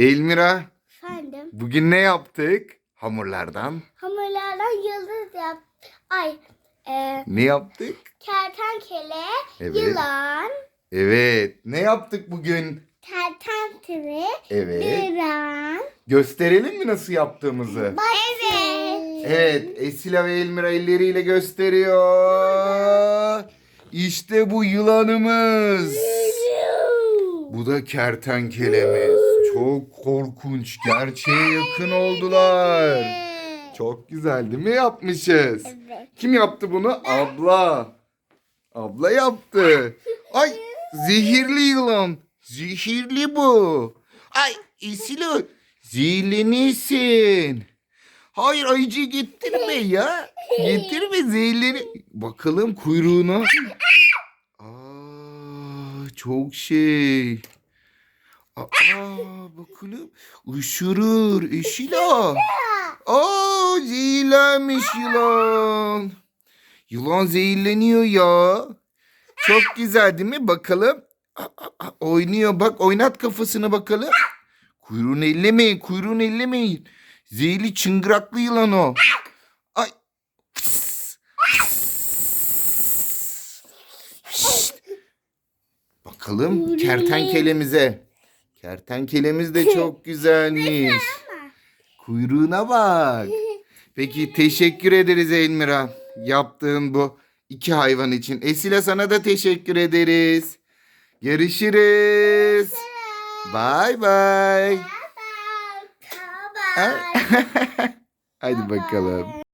Elmira, Efendim. bugün ne yaptık? Hamurlardan. Hamurlardan yıldız yap. Ay. E, Ne yaptık? kertenkele, Evet. yılan, Evet. Ne yaptık bugün? kertenkele, Evet. yılan. Gösterelim mi nasıl yaptığımızı? Evet. Evet. Esila ve Elmira elleriyle gösteriyor. İşte bu yılanımız. Bu da kertenkelemiz. Çok korkunç. Gerçeğe yakın oldular. Çok güzel değil mi yapmışız? Evet. Kim yaptı bunu? Abla. Abla yaptı. Ay zehirli yılan. Zehirli bu. Ay Esila zehirlenirsin. Hayır ayıcıyı getirme ya. Getirme zehirleni. Bakalım kuyruğuna. Aa, çok şey. Aa, bakalım. Işırır. Esila. Aa, zehirlenmiş yılan. Yılan zehirleniyor ya. Çok güzel değil mi? Bakalım. Aa, aa, oynuyor. Bak oynat kafasını bakalım. Kuyruğunu ellemeyin. Kuyruğunu ellemeyin. Zehirli çıngıraklı yılan o. Ay. Pıs, pıs. Şşt. Bakalım kertenkelemize. Kertenkelemiz de çok güzelmiş. Kuyruğuna bak. Peki teşekkür ederiz Elmira. Yaptığın bu iki hayvan için. Esile sana da teşekkür ederiz. Görüşürüz. Bye. Bye. Hadi bakalım.